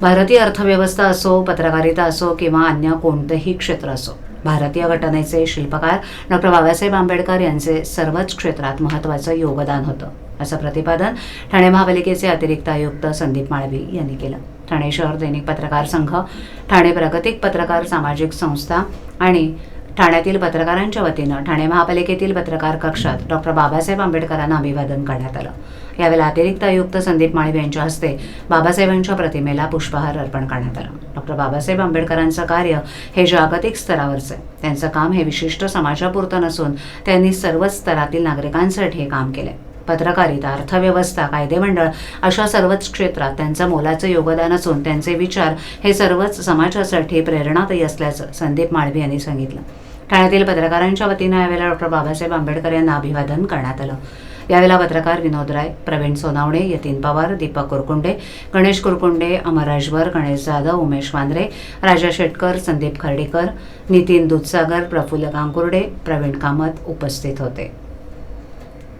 भारतीय अर्थव्यवस्था असो पत्रकारिता असो किंवा अन्य कोणतेही क्षेत्र असो. भारतीय घटनेचे शिल्पकार डॉक्टर बाबासाहेब आंबेडकर यांचे सर्वच क्षेत्रात महत्त्वाचं योगदान होतं असं प्रतिपादन ठाणे महापालिकेचे अतिरिक्त आयुक्त संदीप माळवी यांनी केलं. ठाणे शहर दैनिक पत्रकार संघ ठाणे प्रगतिक पत्रकार सामाजिक संस्था आणि ठाण्यातील पत्रकारांच्या वतीनं ठाणे महापालिकेतील पत्रकार कक्षात डॉक्टर बाबासाहेब आंबेडकरांना अभिवादन करण्यात आलं. यावेळी अतिरिक्त आयुक्त संदीप माळवे यांच्या हस्ते बाबासाहेबांच्या प्रतिमेला पुष्पहार अर्पण करण्यात आला. डॉक्टर बाबासाहेब आंबेडकरांचं कार्य हे जागतिक स्तरावरचं आहे. त्यांचं काम हे विशिष्ट समाजापुरतं नसून त्यांनी सर्वच स्तरातील नागरिकांसाठी हे काम केलंय. पत्रकारिता अर्थव्यवस्था कायदेमंडळ अशा सर्वच क्षेत्रात त्यांचं मोलाचं योगदान असून त्यांचे विचार हे सर्वच समाजासाठी प्रेरणादायी असल्याचं संदीप माळवी यांनी सांगितलं. ठाण्यातील पत्रकारांच्या वतीनं यावेळेला डॉक्टर बाबासाहेब आंबेडकर यांना अभिवादन करण्यात आलं. यावेळेला पत्रकार विनोद राय प्रवीण सोनावणे यतीन पवार दीपक कुरकुंडे गणेश कुरकुंडे अमर राजभर गणेश जाधव उमेश वांद्रे राजा शेटकर संदीप खर्डीकर नितीन दूधसागर प्रफुल्ल गांकुर्डे प्रवीण कामत उपस्थित होते.